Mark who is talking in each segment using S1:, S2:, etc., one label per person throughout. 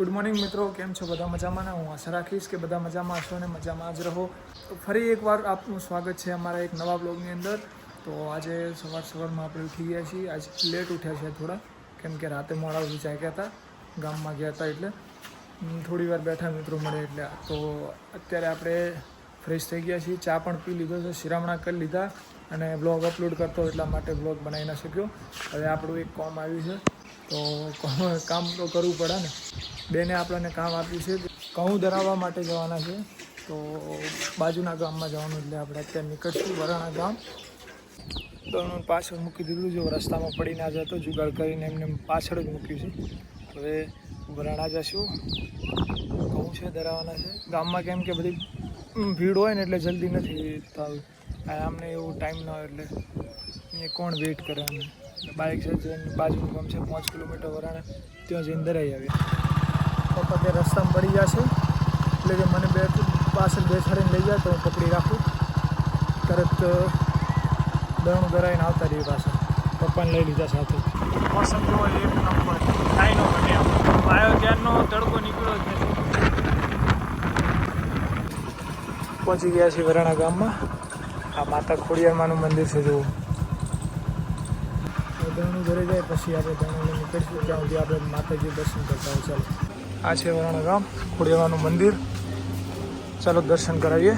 S1: Good morning મિત્રો. કેમ છો? બધા મજામાં ને? હું આશા રાખીશ કે બધા મજામાં હશો અને મજામાં જ રહો. તો ફરી એકવાર આપનું સ્વાગત છે અમારા એક નવા બ્લોગની અંદર. તો આજે સવાર સવારમાં આપણે ઉઠી ગયા છીએ. આજ લેટ ઉઠ્યા છે થોડા. કેમ કે રાતે મોડા સુધી જાગ્યા હતા. ગામમાં ગયા હતા એટલે. થોડી વાર બેઠા મિત્રો મળે એટલે. તો અત્યારે આપણે ફ્રેશ થઈ ગયા છીએ. ચા પણ પી લીધો છે. શિરામણા કરી લીધા. અને બ્લોગ અપલોડ કરતો એટલા માટે બ્લોગ બનાવી ના શક્યો. હવે આપણું એક કોમ આવ્યું છે. તો કામ- તો કરવું પડે ને. બેને આપણને કામ આપ્યું છે. ઘઉં ધરાવવા માટે જવાના છે. તો બાજુના ગામમાં જવાનું એટલે આપણે અત્યારે નીકળશું, વરાણા ગામ. દોનું પાછળ મૂકી દીધું જો રસ્તામાં પડી ના જતો જુગાડ કરીને એમને એમ પાછળ જ મૂક્યું છે. હવે વરાણા જશું. ઘઉં છે ધરાવવાના છે. ગામમાં કેમ કે બધી ભીડ હોય ને એટલે જલ્દી નથી થતું. આમને એવો ટાઈમ ના હોય એટલે એ કોણ વેઇટ કરે અમને બાઇક છે જઈને બાજુનું ગામ છે પાંચ કિલોમીટર વરાણે ત્યાં જઈને દરાઈ આવી. પપ્પા તે રસ્તામાં પડી જશે એટલે કે મને બે પાછળ બેસાડીને લઈ જાય તો હું પકડી રાખું. તરત દરણું દરાઈને આવતા રહીએ પાછળ પપ્પાને લઈ લીધા સાથે. મોસમ જોવો એક નંબર. કાંઈ ન ઘટે આવ્યો ત્યારનો તડકો નીકળ્યો જ નથી પહોંચી ગયા છીએ વરાણા ગામમાં. આ માતા ખોડિયારમાંનું મંદિર છે જુઓ. દરણું ભરી જાય, પછી આપણે ધણું નીકળીશું, ત્યાં સુધી આપણે માતાજી દર્શન કરતા હોય, ચાલો. આ છે વરાણા ગામ ખોડિયાવાનું મંદિર. ચાલો, દર્શન કરાવીએ.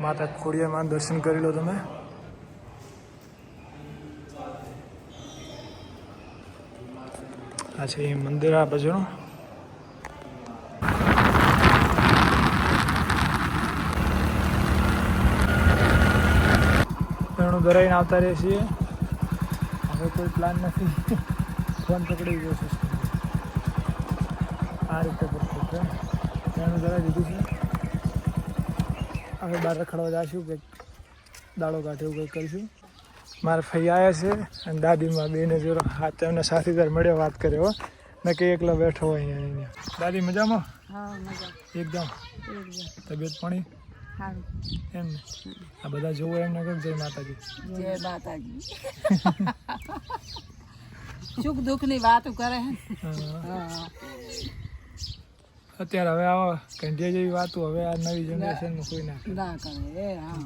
S1: માતા ખોડિયામાં દર્શન કરી લો તમે. આ છે એ મંદિર, આ બાજુનું. દરણું ધરાઈને આવતા રહીએ છીએ. હવે કોઈ પ્લાન નથી. ફોન પકડી ગયો છે આ રીતે કરતું છે. ધરાઈ દીધું છે હવે બહાર રખડવા જઈશું કંઈક દાડો કાઢે એવું કંઈક કરીશું. મારા ફઈ આવ્યા છે અને દાદીમાં બેને જો હાથ એમને સાથીદાર મળ્યો વાત કર્યો કંઈ એકલો બેઠો હોય અહીંયા. અહીંયા દાદી મજામાં? એકદમ. તબિયત પાણી? એમ ને? આ બધા જોવો એમને નગર જય માતાજી.
S2: જય માતાજી. સુખ દુઃખની વાતો કરે હે
S1: હા.
S2: હા.
S1: અત્યારે હવે આવા કંઢિયા જેવી વાતો હવે આ નવી જનરેશનમાં કોઈ ના કરે.
S2: ના કરે એ હા.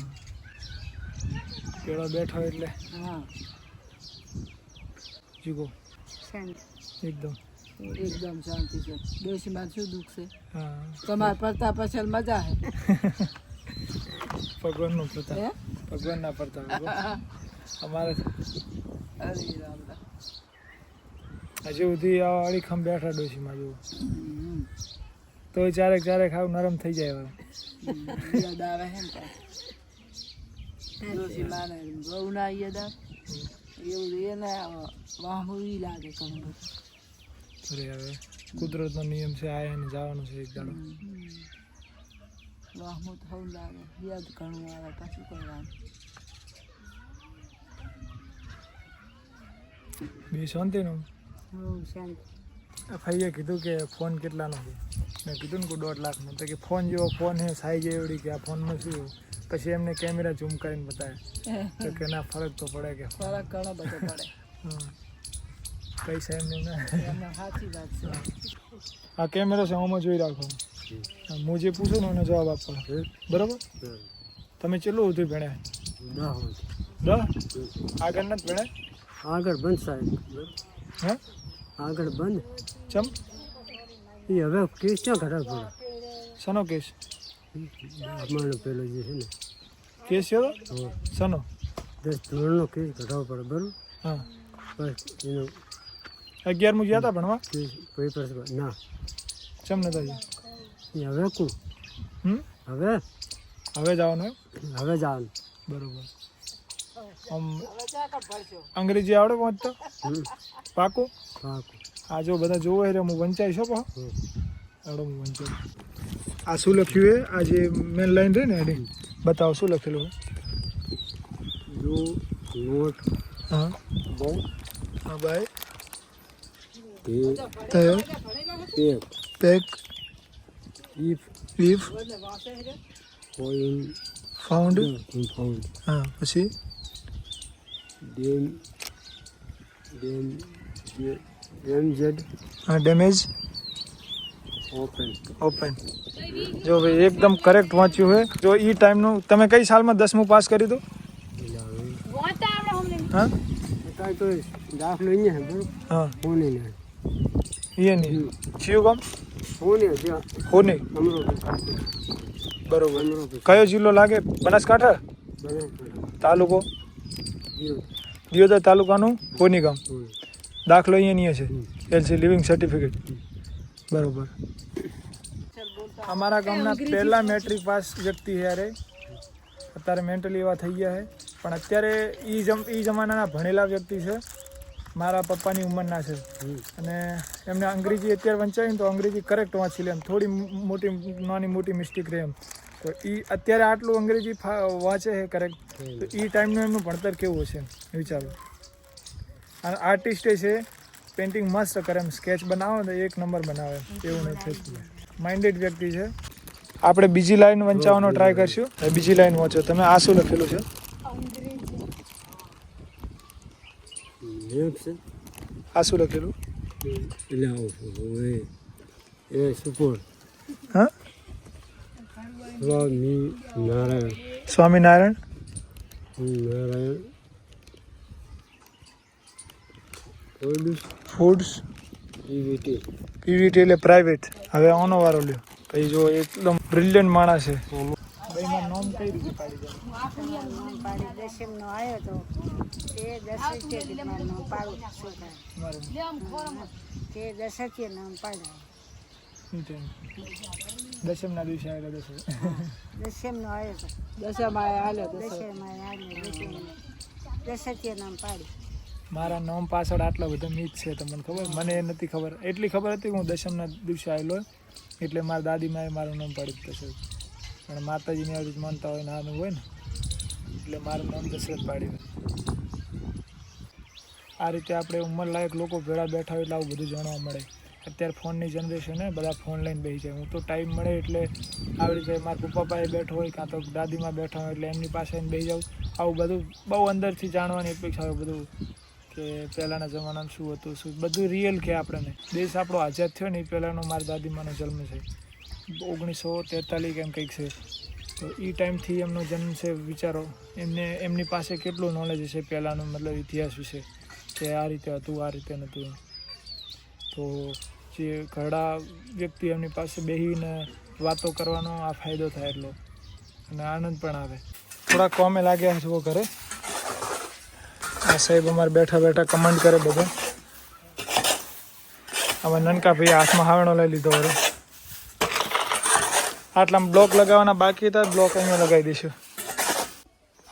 S1: પેલો બેઠો એટલે.
S2: હા.
S1: જીગો
S2: શાંતિ.
S1: એકદમ.
S2: એકદમ શાંતિ છે. ડોશીમાં શું દુઃખ છે?
S1: હા.
S2: તમારા પડતા પછી મજા હે.
S1: ભગવાનનું પ્રતાપ ભગવાનના પ્રતાપ હો. અમારે. હજી સુધી આ અડીખમ બેઠા ડોશીમાં જેવું. તોય ચારેક ચારેક આવું નરમ થઈ જાય હવે કુદરતનો નિયમ છે આયા ને જવાનું છે એક દાડો
S2: વાહમું થવું લાગે યાદ ઘણું આવે પાછું કરવાનું.
S1: બી શાંતિનું?
S2: શાંતિ.
S1: ફઈએ કીધું કે ફોન કેટલાનો છે? મેં કીધું ને કે દોઢ લાખનો. તો કે ફોન જેવો ફોન હે સાઈઝ એવડી કે આ ફોનમાં શું? પછી એમને કેમેરા ઝૂમ કરીને બતાવે. તો કે ના ફરક તો પડે કે
S2: ફરક ઘણો બધો પડે.
S1: હા પૈસા એમને
S2: સાચી વાત છે.
S1: આ કેમેરો છે આમાં જોઈ રાખો. હા, જે પૂછું ને એનો જવાબ આપવાનો બરાબર? તમે કેટલું સુધી ભણ્યા દસ આગળ નથી ભણ્યા
S3: આગળ બંધ સાહેબ.
S1: હે?
S3: આગળ બંધ?
S1: ચમ?
S3: એ હવે કેસ ક્યાં ઘટા પડે
S1: સનો કેસ?
S3: અમારો પેલો જે છે ને.
S1: કેસ છે સનો
S3: દસ ધોરણનો કેસ ઘટાડવો પડે બરાબર?
S1: હા.
S3: બસ એનો
S1: અગિયારમું ગયા હતા ભણવા?
S3: પેપર ના.
S1: ચમ નતા ગયા?
S3: હવે કોણ
S1: હમ
S3: હવે
S1: હવે જવાનું એમ
S3: હવે જવાનું
S1: બરોબર આમ અંગ્રેજી આવડે પહોંચતો
S3: હમ
S1: પાકું
S3: પાકું
S1: આ જો બધા જોવો એટલે હું વંચાઈ છો પા
S3: હમ.
S1: આવડો હું વંચાઈ આ શું લખ્યું છે આ જે મેન લાઈન રહી ને એની બતાવો શું લખેલું
S3: જો નોટ
S1: હા
S3: બહુ
S1: હા ભાઈ
S3: તે
S1: તય
S3: pack
S1: pack
S3: if
S1: leaf
S3: coin
S1: found
S3: found
S1: હા પછી
S3: ડેમ એમ જેડ
S1: ડેમેજ
S3: ઓપન
S1: ઓપન જો ભાઈ એકદમ કરેક્ટ વાંચ્યું છે જો એ ટાઈમનું તમે કઈ સાલમાં દસમું પાસ કર્યું હતું હા
S3: અત્યારે તો દાખલો અહીંયા છે બરોબર
S1: હા
S3: ફોને ને
S1: એ નહીં કયું ગામ
S3: ફોને ત્યાં
S1: હોને બરોબર. કયો જિલ્લો લાગે? બનાસકાંઠા?
S3: બરોબર
S1: તાલુકો? દિયોદર. તાલુકાનું હોની ગામ દાખલો અહીંયા છે. એલસી લિવિંગ સર્ટિફિકેટ બરોબર. અમારા ગામના પહેલા મેટ્રિક પાસ વ્યક્તિ છે અત્યારે મેન્ટલી એવા થઈ ગયા છે. પણ અત્યારે એ જમ એ જમાનાના ભણેલા વ્યક્તિ છે. મારા પપ્પાની ઉંમરના છે. અને એમને અંગ્રેજી અત્યારે વંચાવી તો અંગ્રેજી કરેક્ટ વાંચી લે એમ. થોડી મોટી નાની મોટી મિસ્ટેક રહે એમ. તો એ અત્યારે આટલું અંગ્રેજી વાંચે છે કરેક્ટ તો એ ટાઈમનું એમનું ભણતર કેવું હશે? વિચારો. અને આર્ટિસ્ટે છે પેઇન્ટિંગ મસ્ત કરે એમ. સ્કેચ બનાવે ને એક નંબર બનાવે એવું નથી થતું માઇન્ડેડ વ્યક્તિ છે. આપણે બીજી લાઈન વંચાવવાનો ટ્રાય કરશું. બીજી લાઈન વાંચો. તમે આ શું લખેલું છે
S3: એક છે
S1: આ શું લખેલું
S3: એટલે આવું એ એ સુપોર
S1: હા
S3: સ્વામી નારાયણ
S1: સ્વામિનારાયણ
S3: નારાયણ ઓલું
S1: ફૂડ્સ
S3: ઈવીટી
S1: પીવીટી એટલે પ્રાઇવેટ હવે આનો વારો લ્યો. પછી જો એકદમ બ્રિલિયન્ટ માણસ છે. ભાઈમાં નામ કઈ રીતે પાડી દે
S4: પાડી દશમનો આવ્યો તો. નામ તે દસ નામ પાડે.
S1: દશમના દિવસે આવેલા
S4: આવ્યો તો
S2: દશામાં હાલ્યો દશા.
S4: દશમાં આવ્યો દશમ દસ રૂપિયા નામ પાડી
S1: મારા નામ પાછળ આટલા બધા મિત છે તમને ખબર? મને એ નથી ખબર. એટલી ખબર હતી કે હું દશમના દિવસે આવેલો એટલે મારા દાદીમાએ મારું નામ પાડી દીધું પણ માતાજીની આવી માનતા હોય ને આનું હોય ને. એટલે મારું નામ દશરથ પાડ્યું આ રીતે આપણે ઉંમરલાયક લોકો ભેળા બેઠા હોય એટલે આવું બધું જાણવા મળે. અત્યારે ફોનની જનરેશન બધા ફોન લઈને બેસી જાય. હું તો ટાઈમ મળે એટલે આવી રીતે મારા પપ્પા પાસે બેઠો હોય કાં તો દાદીમાં બેઠા હોય એટલે એમની પાસે બેસી જાઉં. આવું બધું બહુ અંદરથી જાણવાની અપેક્ષા હોય બધું કે પહેલાંના જમાનામાં શું હતું, શું બધું રિયલ કે આપણને. દેશ આપણો આઝાદ થયો ને એ પહેલાંનો મારા દાદીમાનો જન્મ છે. ઓગણીસો તેતાલીસ એમ કંઈક છે. તો એ ટાઈમથી એમનો જન્મ છે, વિચારો. એમને, એમની પાસે કેટલું નોલેજ હશે પહેલાંનું, મતલબ ઇતિહાસ વિશે? કે આ રીતે હતું, આ રીતે નહોતું. તો જે ઘરડા વ્યક્તિ એમની પાસે બેસીને વાતો કરવાનો આ ફાયદો થાય એટલો. અને આનંદ પણ આવે. થોડા કોમે લાગ્યા છે ઘરે? આ સાહેબ અમારે બેઠા બેઠા કમાન્ડ કરે બધા. હવે નનકા ભાઈ હાથમાં હાવણો લઈ લીધો હવે. આટલામાં બ્લોક લગાવવાના બાકી હતા બ્લોક અહીંયા લગાવી દઈશું.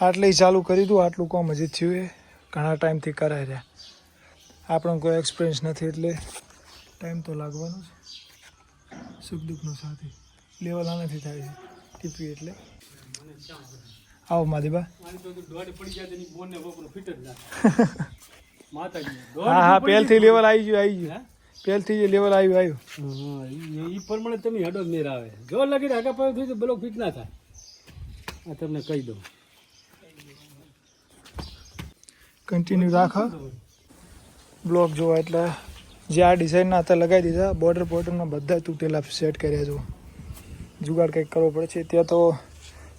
S1: આટલે ચાલુ કરી દઉં આટલું કોમ હજી થયું એ ઘણા ટાઈમથી કરાય રહ્યા. આપણો કોઈ એક્સપિરિયન્સ નથી એટલે ટાઈમ તો લાગવાનો છે સુખ દુઃખનો સાથી લેવલ આનાથી થાય છે. ટીપી એટલે. આવો માધીબા. હા હા પહેલથી લેવલ આવી ગયું આવી ગયું. પહેલથી જે લેવલ આવ્યું. આવ્યું
S3: એ પ્રમાણે તમે હેડો જ મેર આવે. જો લગી આગા પાયો થયું તો બ્લોક ફિટ ના થાય. આ તમને કહી દઉં.
S1: કન્ટિન્યુ રાખો. બ્લોક જોવા એટલે જે આ ડિઝાઇનના હતા લગાવી દીધા બોર્ડર બોર્ડરના બધા તૂટેલા સેટ કર્યા જો. જુગાડ કંઈક કરવો પડે છે. ત્યાં તો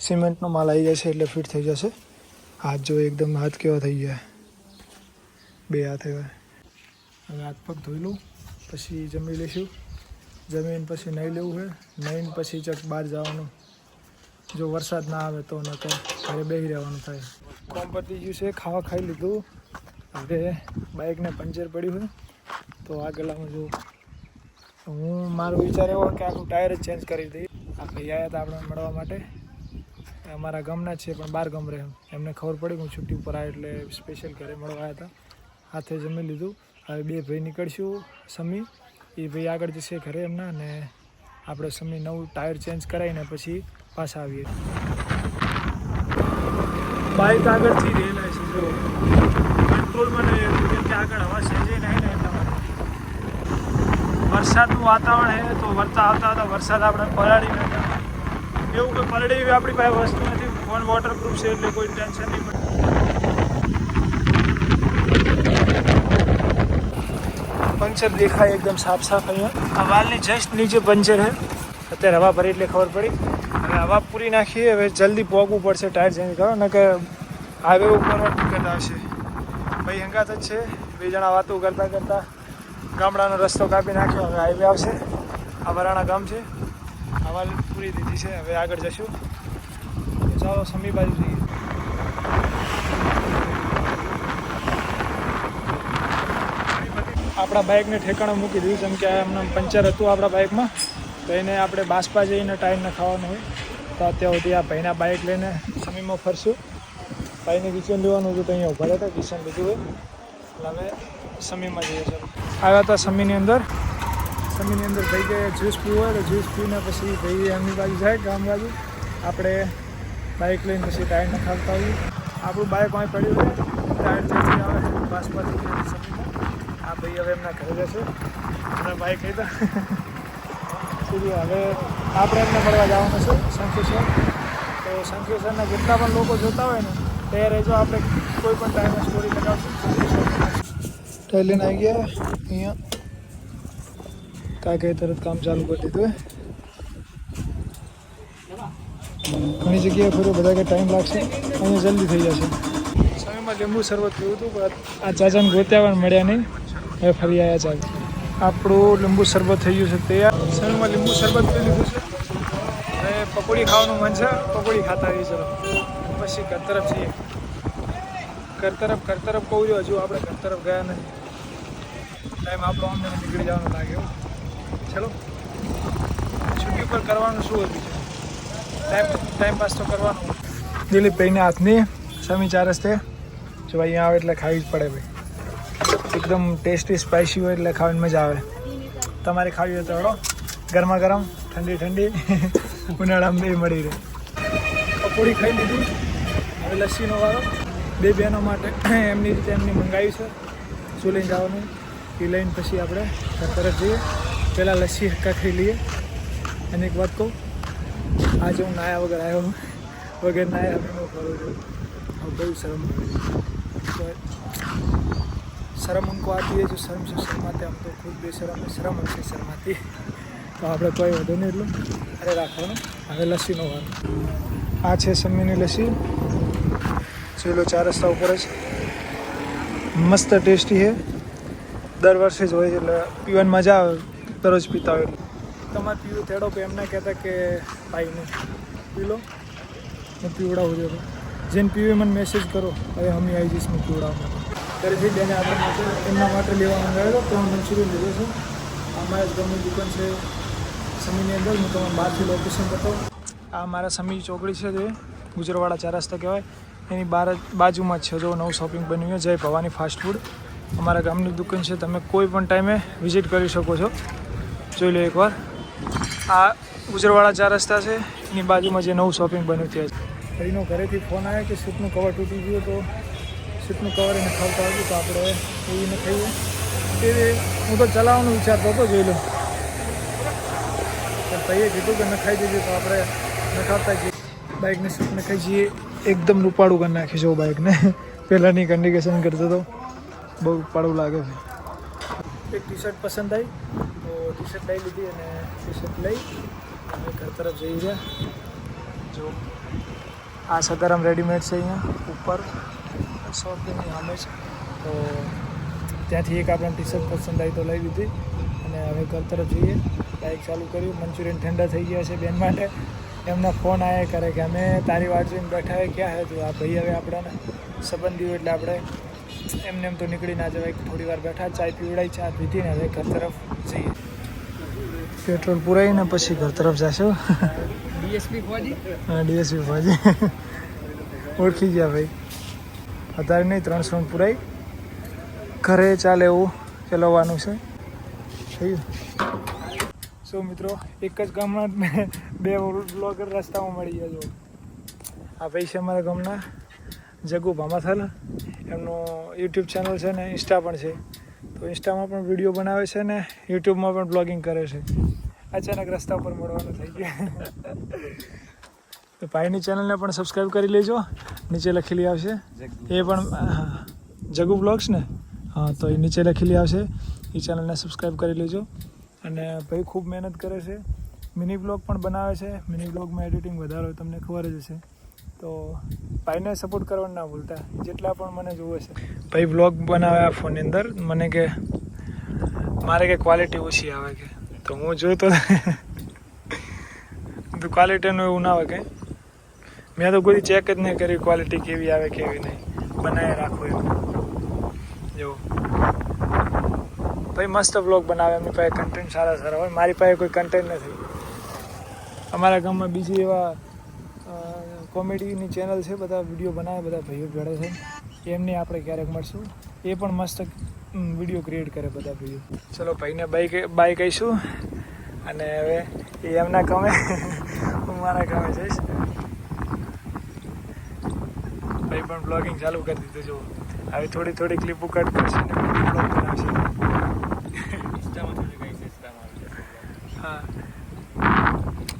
S1: સિમેન્ટનો માલ આવી જશે એટલે ફિટ થઈ જશે. હાથ જો એકદમ હાથ કેવા થઈ ગયા. બે હાથ એવા હવે હાથ પગ ધોઈ લઉં. પછી જમી લઈશું. જમીન પછી નહીં લેવું હોય નહીં પછી ચક બહાર જવાનું. જો વરસાદ ના આવે તો નકર ઘરે બેસી રહેવાનું થાય. કોમ પતી ગયું છે, ખાવા ખાઈ લીધું. હવે બાઇકને પંચર પડ્યું છે. તો આગળમાં જો હું મારો વિચાર એવો કે આખું ટાયર જ ચેન્જ કરી દઈ આ ભાઈ હતા આપણે મળવા માટે. અમારા ગામના છે, પણ બાર ગામ રહે એમ. એમને ખબર પડી હું છુટ્ટી ઉપર આવ્યા એટલે સ્પેશિયલ ઘરે મળવા આવ્યા હતા. હાથે જમી લીધું. હવે બે ભાઈ નીકળશું, સમી. એ ભાઈ આગળ જશે ઘરે એમના ને આપણે સમી નવું ટાયર ચેન્જ કરાવીને પછી પાછા આવીએ. બાઇક આગળથી રહેલા છે, જો. કંટ્રોલમાં નહીં હતું કેમ કે આગળ હવા સહેજે નહીં ને વરસાદનું વાતાવરણ છે, તો વરતા આવતા આવતા વરસાદ આપણે પલાળી નાખ્યા એવું પલળી એવી આપણી પાસે વસ્તુ નથી ફોન વોટરપ્રૂફ છે એટલે કોઈ ટેન્શન નહીં પડે. પંચર દેખાય એકદમ સાફ સાફ અહીંયા. આ વાલની જસ્ટ નીચે પંચર છે અત્યારે હવા ભરી એટલે ખબર પડી. અને હવા પૂરી નાખીએ, હવે જલ્દી પહોંચવું પડશે ટાયર ચેન્જ કરો ને કે હાઈવે ઉપર ટિકિટ આવશે ભાઈ હંગાત જ છે. બે જણા વાતો કરતાં કરતાં ગામડાનો રસ્તો કાપી નાખ્યો, હવે હાઈવે આવશે. આ વરાણા ગામ છે. હવા પૂરી દીધી છે. હવે આગળ જશું. ચાલો સમી બાજુ જઈએ આપણા બાઇકને ઠેકાણે મૂકી દીધું જેમ કે એમને પંચર હતું આપણા બાઇકમાં. તો એને આપણે બાસપા જઈને ટાયર નખાવાનું હોય. તો અત્યાર સુધી આ ભાઈના બાઇક લઈને સમયમાં ફરશું. ભાઈને કિચન લેવાનું હતું તો અહીંયા ઊભા હતા કિચન લીધું હોય. એટલે હવે સમીમાં જઈએ છીએ. આવ્યા હતા સમીની અંદર. સમીની અંદર ભાઈ કે જ્યુસ પીવું હોય તો જ્યુસ પીને પછી ભાઈ એમની બાજુ જાય ગામ બાજુ. આપણે બાઇક લઈને પછી ટાયર નખાવતા હોઈએ. આપણું બાઇક અહીં પડ્યું હોય ટાયર ચેન્જ આવે આ ભાઈ હવે એમના ઘરે જશે. ભાઈ કહી લીધા સુધી હવે આપણે એમને મળવા જવાનું છે શંખેશ્વર તો શંખેશ્વરના જેટલા પણ લોકો જોતા હોય ને, તે રહેજો, આપણે કોઈ પણ ટાઈમે સ્ટોરી લગાવશું લઈને આવી ગયા, અહીંયા. કાંઈ તરત કામ ચાલુ કરી દીધું ઘણી જગ્યાએ ફરો બધા કે ટાઈમ લાગશે. અહીંયા જલ્દી થઈ જશે. સમયમાં લીંબુ શરબત પીવું હતું, પણ આ ચાચાને ગોત્યા પણ મળ્યા નહીં. હવે ફરી આવ્યા ચાલ આપણું લીંબુ શરબત થઈ ગયું છે તૈયાર. સમયમાં લીંબુ શરબત પી લીધું છે? હવે પકોડી ખાવાનું મન છે. પકોડી ખાતા આવી ચલો. પછી ઘર તરફ જઈએ. ઘર તરફ ઘર તરફ કહું છું હજુ આપણે ઘર તરફ ગયા નથી. ટાઈમ આપણો અમને નીકળી જવાનું લાગે એવું. ચલો. છુટ્ટી પર કરવાનું શું હતું? ટાઈમ ટાઈમ પાસ તો કરવાનો. દિલીપભાઈના હાથની સમી ચાર રસ્તે જો અહીંયા આવે એટલે ખાવી જ પડે ભાઈ. એકદમ ટેસ્ટી સ્પાઇસી હોય એટલે ખાવાની મજા આવે. તમારે ખાવી હોય તો હળો. ગરમા ગરમ, ઠંડી ઠંડી. ઉનાળામાં બે મળી રહે. પકોડી ખાઈ લીધું. હવે લસ્સીનો વાળો. બે બહેનો માટે એમની રીતે એમની મંગાવી છે. શું લઈને જવાનું? એ લઈને પછી આપણે ઘર તરફ જઈએ. પહેલાં લસ્સી હક્કા ખાઈ લઈએ. અને એક વાત કહું. આજે હું નાયા વગર આવ્યો વગર નાયા બહુ શરમ આવે. शर्म उनको आती है जो शर्म से शर्माते हम तो खुद बेशरम है शर्म हमसे शर्माती है તો આપણે કોઈ વધુ નહીં એટલું અરે રાખવાનું હવે લસ્સીનો વાર આ છે સમીની લસ્સી જોઈ લો ચાર રસ્તા ઉપર જ મસ્ત ટેસ્ટી છે દર વર્ષે જ હોય છે એટલે પીવાની મજા આવે દરરોજ પીતા હોય એટલે તમારે પીવું તેડો તો એમ ના કહેતા કે ભાઈ નહીં પી લો હું પીવડાવું છું જેને પીવે મને મેસેજ કરો હવે અમે આવી જઈશ હું પીવડાવું ઘરેથી બેને આપણા માટે એમના માટે લેવા મંગાવેલો, તો હું મંચુરિયન લીધો છે. અમારા જ ગામની દુકાન છે સમીની અંદર. હું તમને બહારથી લોકેશન બતાવું. આ મારા સમી ચોકડી છે જે ગુજરવાડા ચાર રસ્તા કહેવાય. એની બાર બાજુમાં જ છે. જો નવું શોપિંગ બન્યું છે જય ભવાની ફાસ્ટ ફૂડ અમારા ગામની દુકાન છે. તમે કોઈ પણ ટાઈમે વિઝિટ કરી શકો છો. જોઈ લો એકવાર. આ ગુજરવાડા ચાર રસ્તા છે. એની બાજુમાં જે નવું શોપિંગ બન્યું છે ભાઈનો ઘરેથી ફોન આવ્યો કે સૂટનું કવર તૂટી ગયું તો સીટનું કવર એને ખાવતા આવ્યું તો આપણે એવી ન ખાઈએ એ હું તો ચલાવવાનું વિચારતો હતો જોઈ લો પણ ભાઈએ કીધું કે નખાઈ દેજે તો આપણે નખાવતા જઈએ બાઇકને સીટ નખાઈ જઈએ એકદમ રૂપાળું કરી નાખીશું બાઇકને પહેલાંની કન્ડિકેશન કરતો તો બહુ રૂપાળું લાગે છે એક ટી શર્ટ પસંદ આવી તો ટી શર્ટ લઈ લીધી અને ટી શર્ટ લઈ અને ઘર તરફ જઈ રહ્યા જો આ સદારામ રેડીમેડ છે અહીંયા ઉપર શોપિંગની સામે છે તો ત્યાંથી એક આપણે ટી શર્ટ પસંદ આવી તો લઈ લીધી. અને હવે ઘર તરફ જઈએ. બાઇક ચાલુ કર્યું. મંચુરિયન ઠંડા થઈ ગયા છે બેન માટે. એમના ફોન આવ્યા કરે કે અમે તારી વાત જોઈને બેઠા હોય ક્યાં હે તું? આ ભાઈ હવે આપણાને સંબંધી એટલે આપણે એમને એમ તો નીકળી ના જવાય. થોડી વાર બેઠા ચાય પીવડાઈ ચા પીધીને હવે ઘર તરફ જઈએ. પેટ્રોલ પુરાવીને પછી ઘર તરફ જશો
S2: ડીએસપી ફોજી?
S1: હા ડીએસપી ફોજી. ઓળખી ગયા ભાઈ. અત્યારે નહીં, ત્રણસો પુરાઈ ઘરે ચાલે એવું ચલાવવાનું છે. થયું શું મિત્રો, એક જ ગામમાં મેં બે બ્લોગર રસ્તામાં મળી ગયા જો આ ભાઈ છે અમારા ગામના, જગુ ભામાથલ. એમનો યુટ્યુબ ચેનલ છે ને ઇન્સ્ટા પણ છે. તો ઇન્સ્ટામાં પણ વીડિયો બનાવે છે ને યુટ્યુબમાં પણ બ્લોગિંગ કરે છે. અચાનક રસ્તા પર મળવાનું થઈ ગયા. તો ભાઈની ચેનલને પણ સબસ્ક્રાઈબ કરી લેજો. નીચે લખેલી આવશે. એ પણ જગુ બ્લોગ્સ ને. હા, તો એ નીચે લખેલી આવશે. એ ચેનલને સબસ્ક્રાઈબ કરી લેજો. અને ભાઈ ખૂબ મહેનત કરે છે. મિની બ્લોગ પણ બનાવે છે. મિની બ્લોગમાં એડિટિંગ વધારે તમને ખબર જ હશે. તો ભાઈને સપોર્ટ કરવાનું ના ભૂલતા. જેટલા પણ મને જોવે છે. ભાઈ બ્લોગ બનાવે આ ફોનની અંદર. મને કે, મારે કે ક્વોલિટી ઓછી આવે કે. તો હું જોતો તો ક્વોલિટીનું એવું ના હોય કે. મેં તો કોઈ ચેક જ નહીં કરી ક્વોલિટી કેવી આવે, કેવી નહીં. બનાવી રાખવું એવું. જો ભાઈ, મસ્ત બ્લોગ બનાવે. એમની પાસે કન્ટેન્ટ સારા સારા હોય. મારી પાસે કોઈ કન્ટેન્ટ નથી. અમારા ગામમાં બીજી એવા કોમેડીની ચેનલ છે, બધા વીડિયો બનાવે, બધા ભાઈઓ ભેળે છે. એમની આપણે ક્યારેક મળશું. એ પણ મસ્ત વીડિયો ક્રિએટ કરે બધા ભાઈઓ. ચલો, ભાઈને બાઈક બાય કહીશું અને હવે એ એમના કામે, હું મારા કામે જઈશ. ભાઈ પણ બ્લોગિંગ ચાલુ કરી દીધું જો હવે થોડી થોડી ક્લિપો કટ કરશે ને બ્લોગ બનાવશે. હા.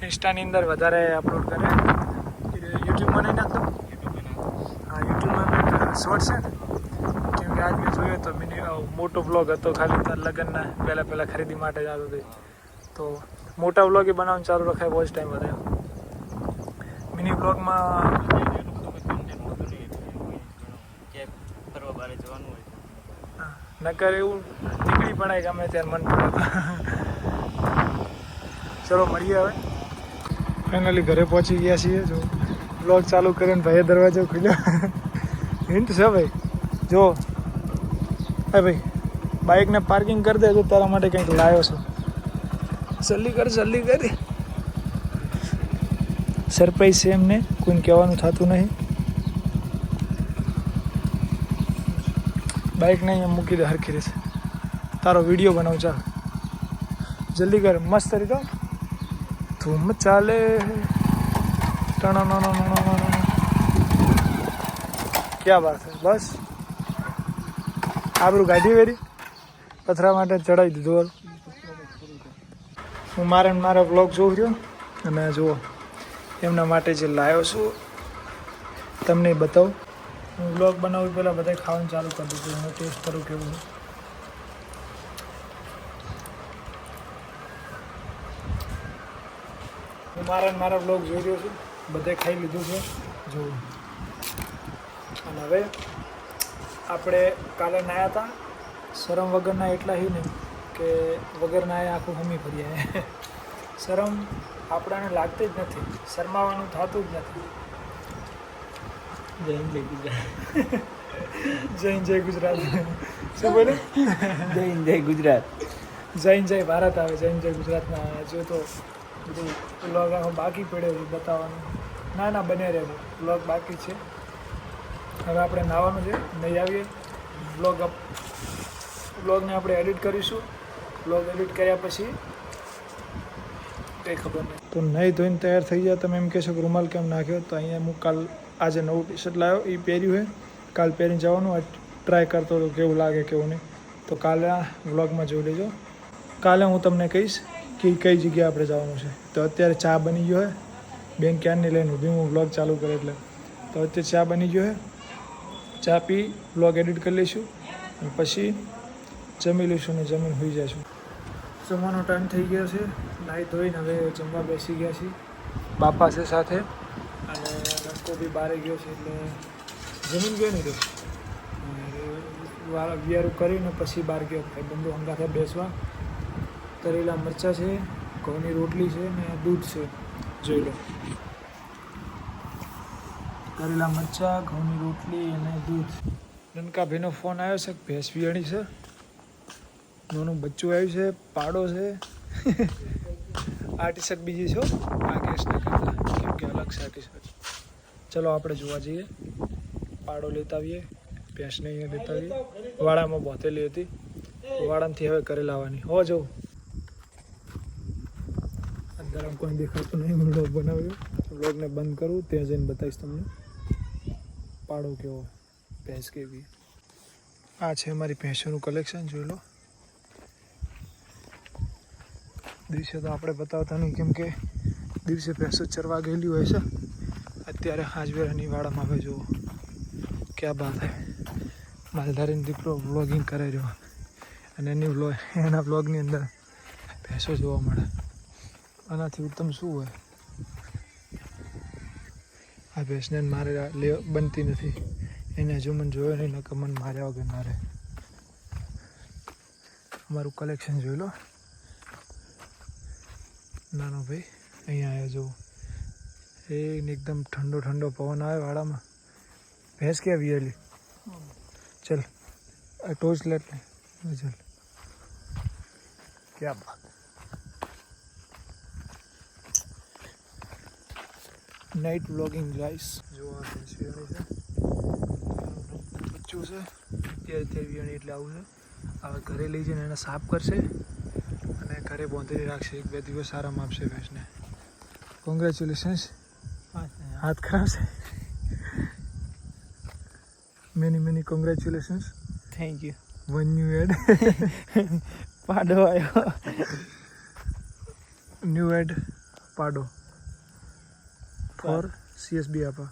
S1: ઇન્સ્ટાની અંદર વધારે અપલોડ કરે. યુટ્યુબમાં નહીં નાખતો? હા યુટ્યુબમાં શોર્ટ છે ને? કેમ કે આજ મેં જોયો તો મિની મોટો બ્લોગ હતો ખાલી તાર લગ્નના. પહેલાં પહેલાં ખરીદી માટે જ આવતો તો મોટા બ્લોગ એ બનાવવાનું ચાલુ રખાય બહુ જ ટાઈમ વધે મિની બ્લોગમાં હા, નકર એવું નીકળી પડાય ગમે ત્યારે મન ચલો, મળીએ હવે. ફાઇનલી ઘરે પહોંચી ગયા છીએ. જો બ્લોગ ચાલુ કરીને ભાઈએ દરવાજો ખુલ્યો. હિન્ટ છે ભાઈ. જો હા ભાઈ બાઇકને પાર્કિંગ કરી તો તારા માટે કંઈક લાવ્યો છું. જલ્દી કર, જલ્દી કરી. સરપ્રાઈઝ છે એમને, કોઈને કહેવાનું થતું નહીં. બાઇકને અહીંયા મૂકી દે હરખી રીતે તારો વીડિયો બનાવ, ચાલ. જલ્દી કર, મસ્ત રીતે ધૂમ ચાલે. ક્યાં વાત છે? બસ. આબરું ગાડી વેરી. પથરા માટે ચડાવી દીધું હું મારે મારા બ્લોગ જોઉં રહ્યો. અને જુઓ, એમના માટે જે લાવ્યો છું, તમને બતાવું. હું બ્લોગ બનાવું પહેલાં બધા ખાવાનું ચાલુ કરી દીધું હું ટેસ્ટ કરું કેવું હું મારા મારા બ્લોગ જોઈ રહ્યો છું બધે ખાઈ લીધું છે. જોવું અને હવે આપણે કાલે નાયા હતા શરમ વગરના એટલા હી નહીં કે વગર નાયા આખું હમી ફર્યા શરમ આપણાને લાગતી જ નથી, શરમાવાનું થતું જ નથી. જય જય ગુજરાત જય જય ગુજરાત. શું બોલે?
S2: જય જય ગુજરાત.
S1: જય જય ભારત આવે જય જય ગુજરાતના જો તો બધું વ્લોગ આખો બાકી પડ્યો છે બતાવવાનું. ના ના બને રહે વ્લોગ બાકી છે. હવે આપણે નાવાનું છે. નહીં આવીએ. વ્લોગ અપ બ્લોગને આપણે એડિટ કરીશું. વ્લોગ એડિટ કર્યા પછી કંઈ ખબર નહીં. તો નહીં ધોઈને તૈયાર થઈ ગયા તમે એમ કહેશો કે રૂમાલ કેમ નાખ્યો? તો અહીંયા હું કાલ આજે નવું ટી શર્ટ લાવ્યો એ પહેર્યું છે. કાલ પહેરીને જવાનું આ ટ્રાય કરતો હતો કેવું લાગે કેવું નહીં. તો કાલે આ વ્લોગમાં જોઈ લેજો. કાલે હું તમને કહીશ કે કઈ જગ્યાએ આપણે જવાનું છે. તો અત્યારે ચા બની ગયો હોય બેન ક્યારની લઈને ઊભી, હું વ્લોગ ચાલુ કરે એટલે. તો અત્યારે ચા બની ગયો હોય ચા પી વ્લોગ એડિટ કરી લઈશું. અને પછી જમી લઈશું ને જમીન હોઈ જઈશું. જમવાનો ટાઈમ થઈ ગયો છે. નાહી ધોઈને હવે જમવા બેસી ગયા છીએ. બાપા છે સાથે. અને રસ્તો બી બહાર ગયો છે એટલે જમીન ગયો તો વાળા વિયારું કરીને પછી બહાર ગયો. ભાઈ બંધુ હંગાથે બેસવા. તરેલા મરચાં છે, ઘઉંની રોટલી છે ને દૂધ છે. જોઈ લો. કરેલા મરચાં, ઘઉંની રોટલી અને દૂધ. નનકાભાઈનો ફોન આવ્યો છે ભેંસ વિયાણી છે. નાનું બચ્ચું આવ્યું છે, પાડો છે. આ ટી શર્ટ બીજી છો આ કેસના કરતા કેમ કે અલગ છે આ ટી શર્ટ ચલો આપણે જોવા જઈએ. પાડો લેતા આવીએ, ભેંસને અહીંયા લેતા આવીએ. વાડામાં બોતેલી હતી. વાડામાંથી હવે કરે લાવવાની. હો જવું અંદર આમ કોઈ દેખાતું નહીં હું વ્લોગ બનાવ્યો. વ્લોગને બંધ કરું, ત્યાં જઈને બતાવીશ તમને. પાડો કેવો, ભેંસ કેવી. આ છે અમારી ભેંસોનું કલેક્શન જોઈ લો. દિવસે તો આપણે બતાવતા નહીં, કેમ કે દિવસે ભેંસો ચરવા ગયેલી હોય છે. અત્યારે હાજવેરાની વાડામાં હવે જુઓ. ક્યાં બાત હે. માલધારીનો દીકરો વ્લોગિંગ કરે રહ્યો. અને એની વ્લોગ એના વ્લોગની અંદર ભેંસો જોવા મળે. આનાથી ઉત્તમ શું હોય? આ ભેંસને મારે લે બનતી નથી. એને હજુ મને જોયો નહીં, નકર મને માર્યા વગર રહે. અમારું કલેક્શન જોઈ લો. નાનો ભાઈ, અહીંયા આવ્યો જુઓ. એ એકદમ ઠંડો ઠંડો પવન આવે વાડામાં ભેંસ ક્યાં વિયેલી ચલ આ ટોર્ચ લેટ લે ચલ ક્યાં બાત નાઇટ વ્લોગિંગ ગાઈસ જો આ ભેંસ વિયાણી છે બચ્ચું છે અત્યારે અત્યારે વિયાણી એટલે આવું છે હવે ઘરે લઈ જઈને એને સાફ કરશે અને ઘરે બાંધીને રાખશે એક બે દિવસ આરામ આપશે ભેંસને કોંગ્રેચ્યુલેશન્સ હાથ ખરાબ છે many many congratulations
S2: thank you
S1: one new add
S2: પાડો આવ્યો
S1: ન્યુ એડ પાડો ફોર સીએસબી આપા